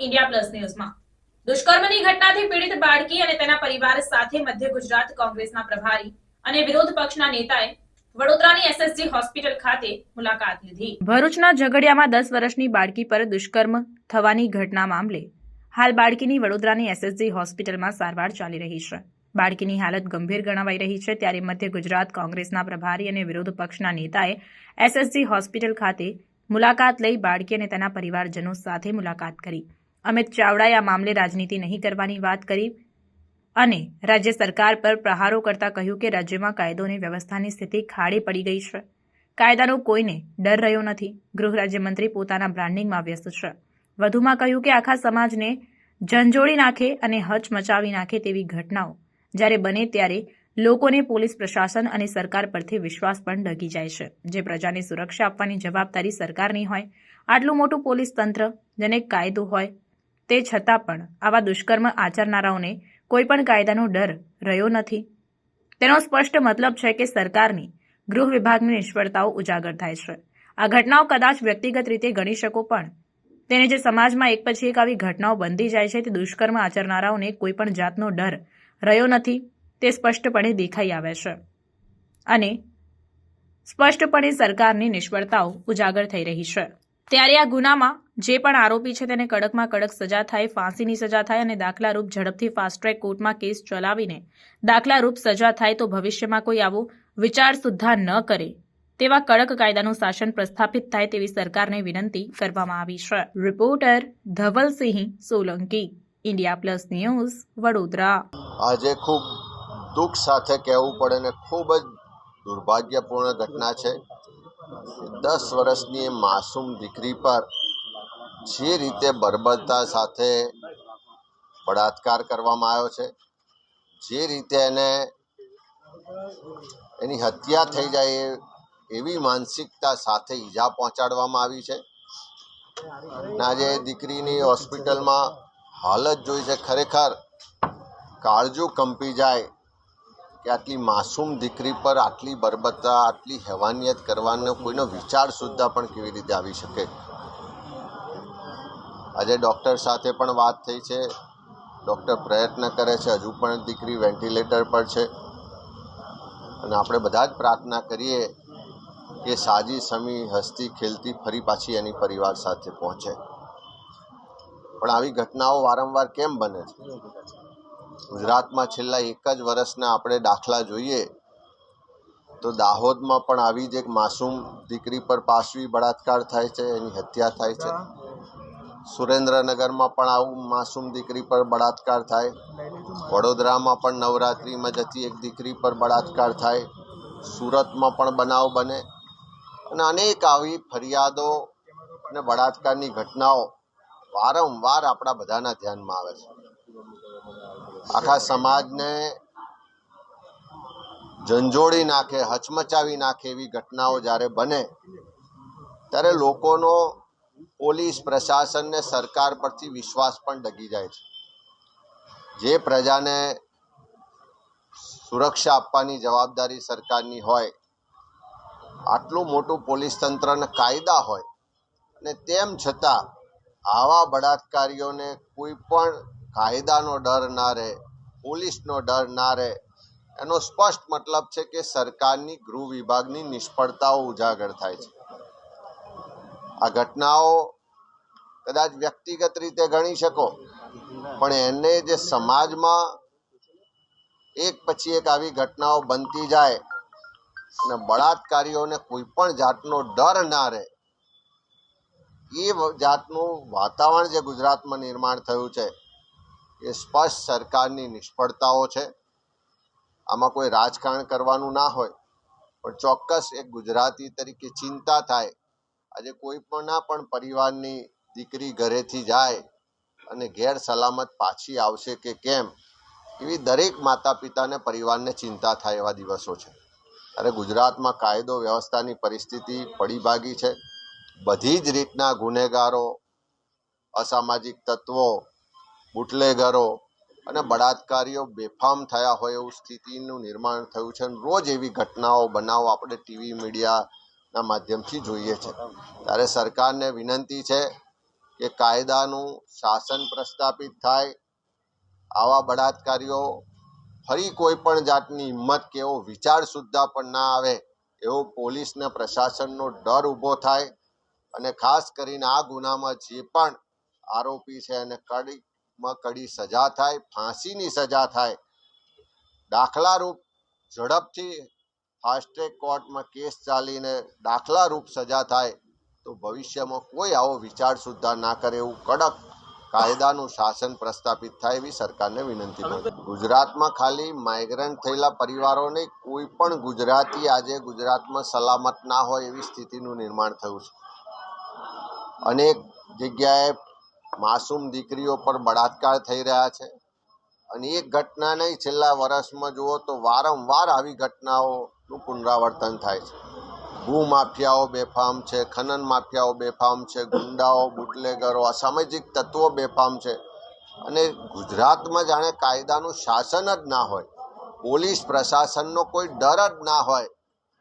India plus ન્યૂઝમાં દુષ્કર્મની ઘટનાથી પીડિત બાળકી અને તેના પરિવાર સાથે મધ્ય ગુજરાત કોંગ્રેસના પ્રભારી અને વિરોધ પક્ષના નેતાએ વડોદરાની એસએસજી હોસ્પિટલ ખાતે મુલાકાત લીધી. સારવાર ચાલી રહી છે. બાળકીની હાલત ગંભીર ગણાવાઈ રહી છે ત્યારે મધ્ય ગુજરાત કોંગ્રેસના પ્રભારી અને વિરોધ પક્ષના નેતાએ એસએસજી હોસ્પિટલ ખાતે મુલાકાત લઈ બાળકી અને તેના પરિવારજનો સાથે મુલાકાત કરી. અમિત ચાવડાએ આ મામલે રાજનીતિ નહીં કરવાની વાત કરી અને રાજ્ય સરકાર પર પ્રહારો કરતા કહ્યું કે રાજ્યમાં કાયદો અને વ્યવસ્થાની સ્થિતિ ખાડી પડી ગઈ છે. કાયદાનો કોઈને ડર રહ્યો નથી. ગૃહ રાજ્યમંત્રી પોતાના બ્રાન્ડિંગમાં વ્યસ્ત છે. વધુમાં કહ્યું કે આખા સમાજને ઝંઝોળી નાખે અને હચમચાવી નાખે તેવી ઘટનાઓ જ્યારે બને ત્યારે લોકોને પોલીસ પ્રશાસન અને સરકાર પરથી વિશ્વાસ પણ ડગી જાય છે. જે પ્રજાને સુરક્ષા આપવાની જવાબદારી સરકારની હોય, આટલું મોટું પોલીસ તંત્ર, જેને કાયદો હોય તે છતાં પણ આવા દુષ્કર્મ આચરનારાઓને કોઈપણ કાયદાનો ડર રહ્યો નથી. તેનો સ્પષ્ટ મતલબ છે કે સરકારની ગૃહ વિભાગની નિષ્ફળતાઓ ઉજાગર થાય છે. આ ઘટનાઓ કદાચ વ્યક્તિગત રીતે ગણી શકો, પણ તેને જે સમાજમાં એક પછી એક આવી ઘટનાઓ બનતી જાય છે, તે દુષ્કર્મ આચરનારાઓને કોઈ પણ જાતનો ડર રહ્યો નથી, તે સ્પષ્ટપણે દેખાઈ આવે છે. અને સ્પષ્ટપણે સરકારની નિષ્ફળતાઓ ઉજાગર થઈ રહી છે. ત્યારે આ ગુનામાં જે પણ આરોપી છે તેને કડકમાં કડક સજા થાય, ફાંસીની સજા થાય અને દાખલારૂપ ઝડપથી ફાસ્ટ ટ્રેક કોર્ટમાં કેસ ચલાવીને દાખલારૂપ સજા થાય તો ભવિષ્યમાં કોઈ આવો વિચાર સુદ્ધા ન કરે. તેવા કડક કાયદાનું શાસન પ્રસ્થાપિત થાય તેવી સરકારને વિનંતી કરવામાં આવી છે. Reporter Dhavalsinh Solanki, India plus news, Vadodara. આજે ખૂબ દુઃખ સાથે કહેવું પડે ને ખૂબ જ દુર્ભાગ્યપૂર્ણ ઘટના છે. દસ વર્ષની માસૂમ દીકરી પર જે રીતે બર્બરતા સાથે બળાત્કાર કરવામાં આવ્યો છે, જે રીતે એને એની હત્યા થઈ જાય એવી માનસિકતા સાથે ઈજા પહોંચાડવામાં આવી છે. આજે દીકરીની હોસ્પિટલમાં હાલત જોઈ છે. ખરેખર કાળજું કંપી જાય કે આટલી માસૂમ દીકરી પર આટલી બરબતા આટલી હેવાનિયત કરવાનો કોઈનો વિચાર સુદ્ધા પણ કેવી રીતે આવી શકે? આજે ડૉક્ટર સાથે પણ વાત થઈ છે. ડૉક્ટર પ્રયત્ન કરે છે. હજુ પણ દીકરી વેન્ટિલેટર પર છે. અને આપણે બધા જ પ્રાર્થના કરીએ કે સાજી સમી હસતી ખેલતી ફરી પાછી એની પરિવાર સાથે પહોંચે. પણ આવી ઘટનાઓ વારંવાર કેમ બને છે? ગુજરાતમાં છેલ્લા એક જ વર્ષના આપણે દાખલા જોઈએ, તો દાહોદમાં પણ આવી જ એક માસૂમ દીકરી પર પાશવી બળાત્કાર થાય છે, એની હત્યા થાય છે. સુરેન્દ્રનગરમાં પણ આવું માસૂમ દીકરી પર બળાત્કાર થાય. વડોદરામાં પણ નવરાત્રિમાં જતી એક દીકરી પર બળાત્કાર થાય. સુરતમાં પણ બનાવ બને. અને અનેક આવી ફરિયાદો અને બળાત્કારની ઘટનાઓ વારંવાર આપણા બધાના ધ્યાનમાં આવે છે. આખા સમાજને ઝંઝોળી નાખે, હચમચાવી નાખે એવી ઘટનાઓ જ્યારે બને, ત્યારે લોકોનો પોલીસ પ્રશાસનને સરકાર પરથી વિશ્વાસ પણ ડગી જાય છે. જે પ્રજાને સુરક્ષા આપવાની જવાબદારી સરકારની હોય, આટલું મોટું પોલીસ તંત્ર અને કાયદા હોય, અને તેમ છતાં આવા બળાત્કારીઓને કોઈ પણ કાયદાનો ડર ના રહે, પોલીસનો ડર ના રહે. એનો સ્પષ્ટ મતલબ છે કે સરકારની ગૃહ વિભાગની નિષ્ફળતાઓ ઉજાગર થાય છે. આ ઘટનાઓ કદાચ વ્યક્તિગત રીતે ગણી શકો, પણ એને જે સમાજમાં એક પછી એક આવી ઘટનાઓ બનતી જાય અને બળાત્કારીઓને કોઈ પણ જાતનો ડર ના રહે, એ જાતનું વાતાવરણ જે ગુજરાતમાં નિર્માણ થયું છે એ સ્પષ્ટ સરકારની નિષ્ફળતાઓ છે. આમાં કોઈ રાજકારણ કરવાનું ના હોય, પણ ચોક્કસ એક ગુજરાતી તરીકે ચિંતા થાય. આજે કોઈ પણ પરિવારની દીકરી ઘરેથી જાય અને ઘેર સલામત પાછી આવશે કે કેમ, એવી દરેક માતા પિતાને પરિવારને ચિંતા થાય એવા દિવસો છે. ત્યારે ગુજરાતમાં કાયદો વ્યવસ્થાની પરિસ્થિતિ પડી ભાગી છે. બધી જ રીતના ગુનેગારો, અસામાજિક તત્વો બુટલેગરો અને બળાત્કારીઓ બેફામ થયા હોય એવું સ્થિતિનું નિર્માણ થયું છે. અને રોજ એવી ઘટનાઓ, બનાવો આપણે ટીવી મીડિયાના માધ્યમથી જોઈએ છે. ત્યારે સરકારને વિનંતી છે કે કાયદાનું શાસન પ્રસ્થાપિત થાય. આવા બળાત્કારીઓ ફરી કોઈ પણ જાતની હિંમત કે એવો વિચાર સુદ્ધા પણ ના આવે એવો પોલીસને પ્રશાસનનો ડર ઊભો થાય. અને ખાસ કરીને આ ગુનામાં જે પણ આરોપી છે એને કડીમાં કડી સજા થાય, ફાંસીની સજા થાય. દાખલારૂપ ઝડપથી ફાસ્ટ્રેક કોર્ટમાં કેસ ચાલીને દાખલારૂપ સજા થાય, તો ભવિષ્યમાં કોઈ આવો વિચાર સુદ્ધા ના કરે એવું કડક કાયદાનું શાસન પ્રસ્થાપિત થાય એવી સરકારને વિનંતી કરી ગુજરાતમાં ખાલી માઇગ્રન્ટ થયેલા પરિવારો નહીં, કોઈ પણ ગુજરાતી આજે ગુજરાતમાં સલામત ના હોય એવી સ્થિતિનું નિર્માણ થયું છે. અનેક જગ્યાએ માસૂમ દીકરીઓ પર બળાત્કાર થઈ રહ્યા છે. અને એક ઘટના નહીં, છેલ્લા વર્ષમાં જુઓ તો વારંવાર આવી ઘટનાઓનું પુનરાવર્તન થાય છે. ભૂ માફિયાઓ બેફામ છે, ખનન માફિયાઓ બેફામ છે, ગુંડાઓ, બુટલેગરો, અસામાજિક તત્વો બેફામ છે. અને ગુજરાતમાં જાણે કાયદાનું શાસન જ ના હોય, પોલીસ પ્રશાસનનો કોઈ ડર જ ના હોય,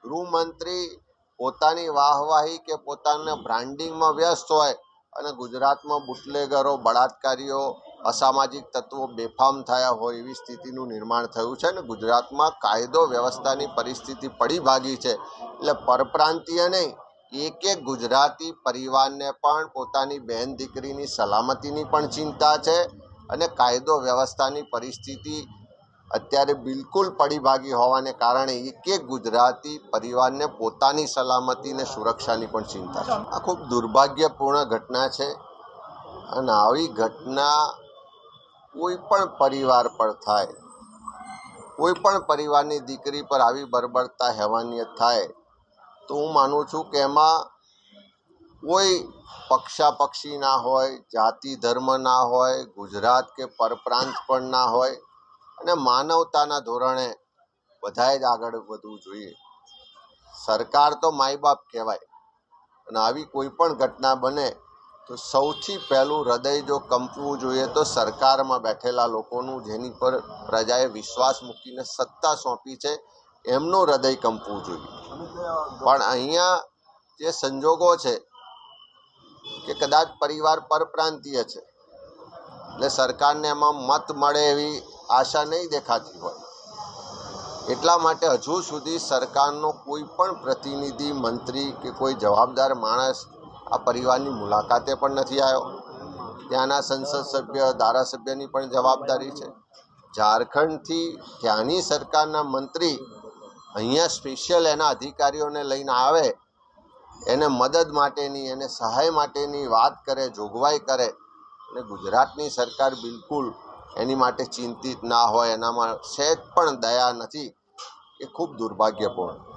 ગૃહમંત્રી પોતાની વાહવાહી કે પોતાના બ્રાન્ડિંગમાં વ્યસ્ત હોય અને ગુજરાતમાં બુટલેગરો, બળાત્કારીઓ, અસામાજિક તત્વો બેફામ થયા હોય એવી સ્થિતિનું નિર્માણ થયું છે અને ગુજરાતમાં કાયદો વ્યવસ્થાની પરિસ્થિતિ પડી ભાગી છે. એટલે પરપ્રાંતીય નહીં, એક એક ગુજરાતી પરિવારને પણ પોતાની બહેન દીકરીની સલામતીની પણ ચિંતા છે અને કાયદો વ્યવસ્થાની પરિસ્થિતિ અત્યારે બિલકુલ પડી ભાગી હોવાને કારણે એક એક ગુજરાતી પરિવારને પોતાની સલામતી અને સુરક્ષાની પણ ચિંતા છે. આ ખૂબ દુર્ભાગ્યપૂર્ણ ઘટના છે અને આવી ઘટના કોઈ પણ પરિવાર પર થાય, કોઈ પણ પરિવારની દીકરી પર આવી બરબરતા હેવાનિયત થાય, તો હું માનું છું કે એમાં કોઈ પક્ષાપક્ષી ના હોય, જાતિ ધર્મ ના હોય, ગુજરાત કે પરપ્રાંત પણ ના હોય અને માનવતાના ધોરણે બધાએ જ આગળ વધવું જોઈએ. સરકાર તો માય બાપ કહેવાય. અને આવી કોઈ પણ ઘટના બને તો સૌથી પહેલું હૃદય જો કંપવું જોઈએ તો સરકારમાં બેઠેલા લોકોનું જેની પર પ્રજાએ વિશ્વાસ મૂકીને સત્તા સોંપી છે, એમનું હૃદય કંપવું જોઈએ. પણ અહીંયા જે સંજોગો છે કે કદાચ પરિવાર પરપ્રાંતીય છે એટલે સરકારને એમાં મત મળે એવી આશા નહીં દેખાતી હોય. એટલા માટે હજુ સુધી સરકારનો કોઈ પણ પ્રતિનિધિ, મંત્રી કે કોઈ જવાબદાર માણસ આ પરિવારની મુલાકાતે પણ નથી આવ્યો. ત્યાંના સંસદ સભ્ય, ધારાસભ્યની પણ જવાબદારી છે. ઝારખંડથી ત્યાંની સરકારના મંત્રી અહીંયા સ્પેશિયલ એના અધિકારીઓને લઈને આવે, એને મદદ માટેની, એને સહાય માટેની વાત કરે, જોગવાઈ કરે અને ગુજરાતની સરકાર બિલકુલ એની માટે ચિંતિત ના હોય, એનામાં સહેજ પણ દયા નથી. એ ખૂબ દુર્ભાગ્યપૂર્ણ.